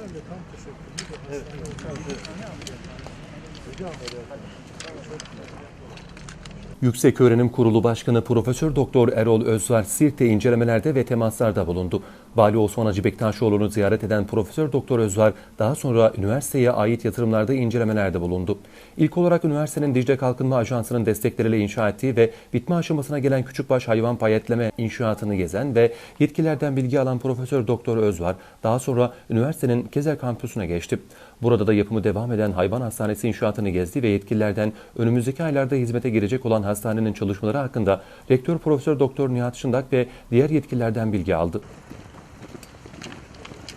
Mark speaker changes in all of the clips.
Speaker 1: Herhalde tam teşekkürlü çok
Speaker 2: Yükseköğrenim Kurulu Başkanı Profesör Doktor Erol Özver Sirt'te incelemelerde ve temaslarda bulundu. Vali Osman Hacı Bektaşoğlu'nu ziyaret eden Profesör Doktor Özver daha sonra üniversiteye ait yatırımlarda incelemelerde bulundu. İlk olarak üniversitenin Dicle Kalkınma Ajansı'nın destekleriyle inşa ettiği ve bitme aşamasına gelen küçükbaş hayvan payetleme inşaatını gezen ve yetkilerden bilgi alan Profesör Doktor Özver daha sonra üniversitenin Kezer kampüsüne geçti. Burada da yapımı devam eden hayvan hastanesi inşaatını gezdi ve yetkililerden önümüzdeki aylarda hizmete girecek olan hastanenin çalışmaları hakkında Rektör Profesör Doktor Nihat Şındak ve diğer yetkililerden bilgi aldı.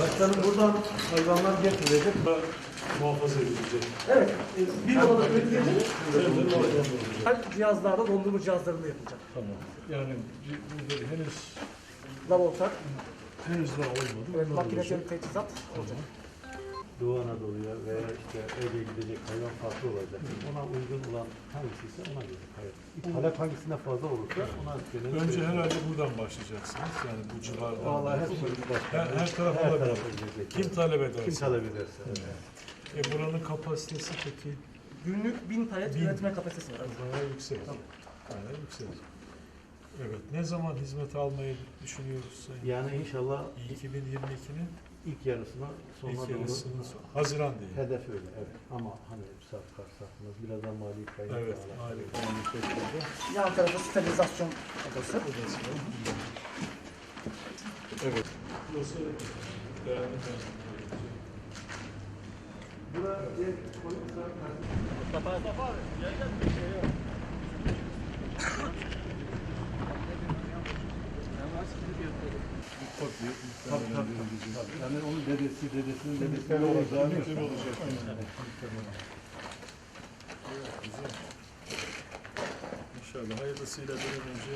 Speaker 3: Başkanım buradan hayvanlar getirilecek.
Speaker 1: Muhafaza edilecek.
Speaker 3: Evet, e, bir odada üretilecek. Her cihazlarda dondurma cihazlarında yapılacak.
Speaker 1: Tamam. Yani burada henüz
Speaker 3: Laboratuvar,
Speaker 1: henüz daha olmadı.
Speaker 3: evet,
Speaker 1: Onlar
Speaker 3: makinelerin
Speaker 1: olacak.
Speaker 3: teçhizat.
Speaker 1: Tamam.
Speaker 4: Doğu Anadolu'ya veya işte Ege'ye gidecek hayvan farklı olacak. Ona uygun olan hangisiyse ona göre hayır. Talep hangisine fazla olursa ona göre.
Speaker 1: Önce herhalde buradan başlayacaksınız. Yani bu civardan.
Speaker 4: Vallahi her şey başka.
Speaker 1: Her, her taraf
Speaker 4: Her
Speaker 1: olabilir.
Speaker 4: tarafa.
Speaker 1: Kim talep ederse.
Speaker 4: Kim talep ederse. evet.
Speaker 1: E buranın kapasitesi peki
Speaker 3: Günlük bin palet
Speaker 1: Bin.
Speaker 3: üretme kapasitesi var.
Speaker 1: bayağı yüksek. Bayağı yüksek. Evet. Ne zaman hizmet almayı düşünüyoruz Sayın?
Speaker 4: Yani inşallah
Speaker 1: 2022'nin
Speaker 4: ilk yarısına sonuna
Speaker 1: ilk
Speaker 4: doğru
Speaker 1: yarısının sonu. Haziran değil.
Speaker 4: hedef öyle evet. Ama hani saat karşısında birazdan mali kaynak
Speaker 1: Evet,
Speaker 4: da
Speaker 1: mali
Speaker 4: alakalı.
Speaker 3: Yan tarafı sterilizasyon odası.
Speaker 1: Evet. Burası değerli ben.
Speaker 4: Tabii tabii. tabii. Yani onun dedesi, dedesinin dedesi olacağı
Speaker 1: Güzel olacak. Evet, güzel. İnşallah hayırlısıyla bir an önce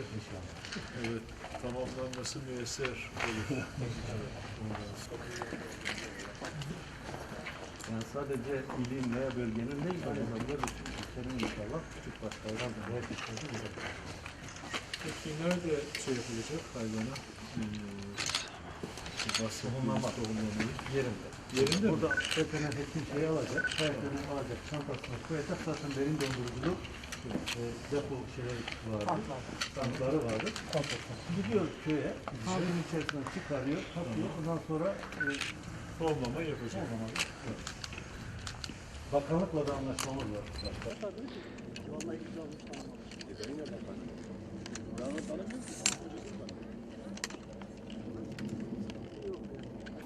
Speaker 1: evet, tamamlanması müyesser olur.
Speaker 4: Yani sadece ilin veya bölgenin değil, aynı zamanda bütün ülkenin inşallah küçük başlardan da herkesin de
Speaker 1: Peki nerede şey yapılacak hayvana? Bahsettiğimiz tohumlamayı.
Speaker 4: yerinde.
Speaker 1: Yerinde mi?
Speaker 4: Burada veteriner hekim şeyi alacak, kayıtlarını alacak, çantasına koyacak. Zaten derin donduruculu e, depo şeyleri vardı,
Speaker 3: Tanklar.
Speaker 4: tankları vardı. Gidiyor köye, havuzun içerisinden çıkarıyor, takıyor. Ondan sonra e,
Speaker 1: Tohumlama yapacak.
Speaker 4: bakanlıkla da anlaşmamız var. Başka.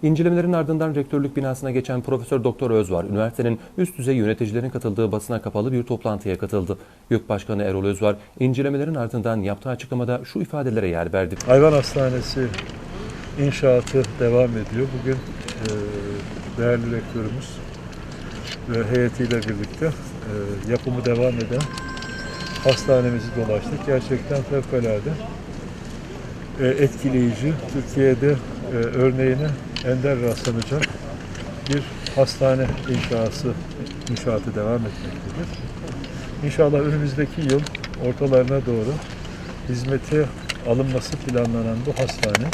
Speaker 2: İncelemelerin ardından rektörlük binasına geçen Profesör Doktor Özvar, üniversitenin üst düzey yöneticilerin katıldığı basına kapalı bir toplantıya katıldı. YÖK Başkanı Erol Özvar, incelemelerin ardından yaptığı açıklamada şu ifadelere yer verdi.
Speaker 1: Hayvan hastanesi inşaatı devam ediyor. Bugün e, değerli rektörümüz ve heyetiyle birlikte e, yapımı devam eden hastanemizi dolaştık. Gerçekten fevkalade e, etkileyici, Türkiye'de e, örneğine ender rastlanacak bir hastane inşası inşaatı devam etmektedir. İnşallah önümüzdeki yıl ortalarına doğru hizmete alınması planlanan bu hastane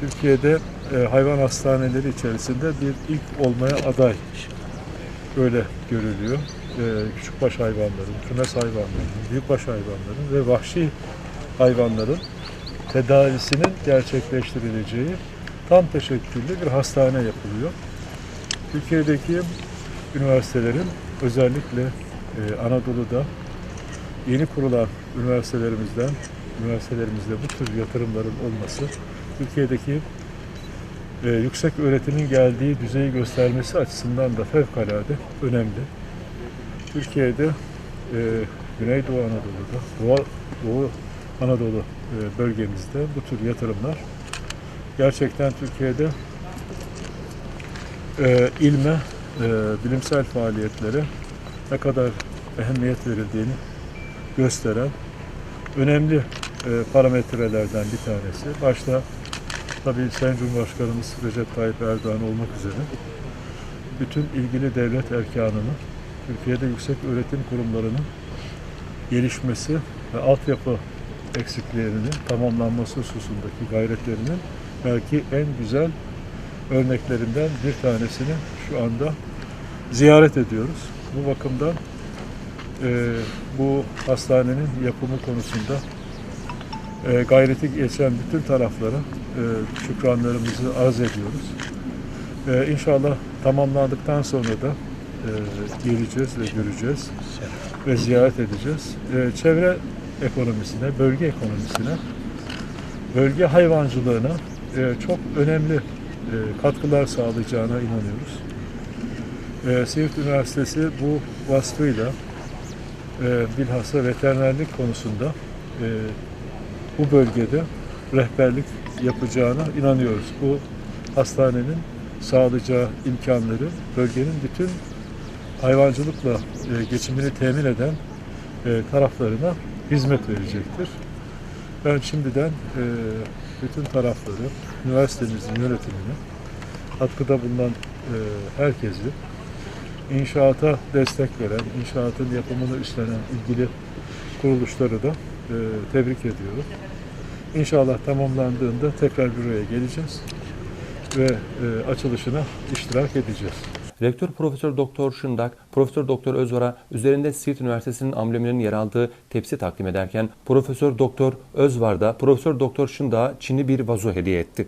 Speaker 1: Türkiye'de e, hayvan hastaneleri içerisinde bir ilk olmaya aday. Öyle görülüyor. E, küçükbaş hayvanların, kümes hayvanların, büyükbaş hayvanların ve vahşi hayvanların tedavisinin gerçekleştirileceği tam teşekküllü bir hastane yapılıyor. Türkiye'deki üniversitelerin özellikle e, Anadolu'da yeni kurulan üniversitelerimizden, üniversitelerimizde bu tür yatırımların olması, Türkiye'deki e, yüksek öğretimin geldiği düzeyi göstermesi açısından da fevkalade önemli. Türkiye'de e, Güneydoğu Anadolu'da, Doğu, Doğu Anadolu e, bölgemizde bu tür yatırımlar gerçekten Türkiye'de e, ilme, e, bilimsel faaliyetlere ne kadar ehemmiyet verildiğini gösteren önemli e, parametrelerden bir tanesi. Başta tabii Sayın Cumhurbaşkanımız Recep Tayyip Erdoğan olmak üzere bütün ilgili devlet erkanını, Türkiye'de yüksek öğretim kurumlarının gelişmesi ve altyapı eksikliklerinin tamamlanması hususundaki gayretlerinin belki en güzel örneklerinden bir tanesini şu anda ziyaret ediyoruz. Bu bakımdan e, bu hastanenin yapımı konusunda e, gayreti geçen bütün taraflara e, şükranlarımızı arz ediyoruz. E, inşallah tamamlandıktan sonra da e, geleceğiz ve göreceğiz ve ziyaret edeceğiz. E, çevre ekonomisine, bölge ekonomisine, bölge hayvancılığına e, çok önemli e, katkılar sağlayacağına inanıyoruz. E, Siirt Üniversitesi bu vasfıyla e, bilhassa veterinerlik konusunda e, bu bölgede rehberlik yapacağına inanıyoruz. Bu hastanenin sağlayacağı imkanları bölgenin bütün hayvancılıkla e, geçimini temin eden e, taraflarına hizmet verecektir. Ben şimdiden e, bütün tarafları, üniversitemizin yönetimini, katkıda bulunan e, herkesi, inşaata destek veren, inşaatın yapımını üstlenen ilgili kuruluşları da e, tebrik ediyorum. İnşallah tamamlandığında tekrar buraya geleceğiz ve e, açılışına iştirak edeceğiz.
Speaker 2: Rektör Profesör Doktor Şındak, Profesör Doktor Özvar'a üzerinde Siirt Üniversitesi'nin ambleminin yer aldığı tepsi takdim ederken Profesör Doktor Özvar da Profesör Doktor Şındak'a Çinli bir vazo hediye etti.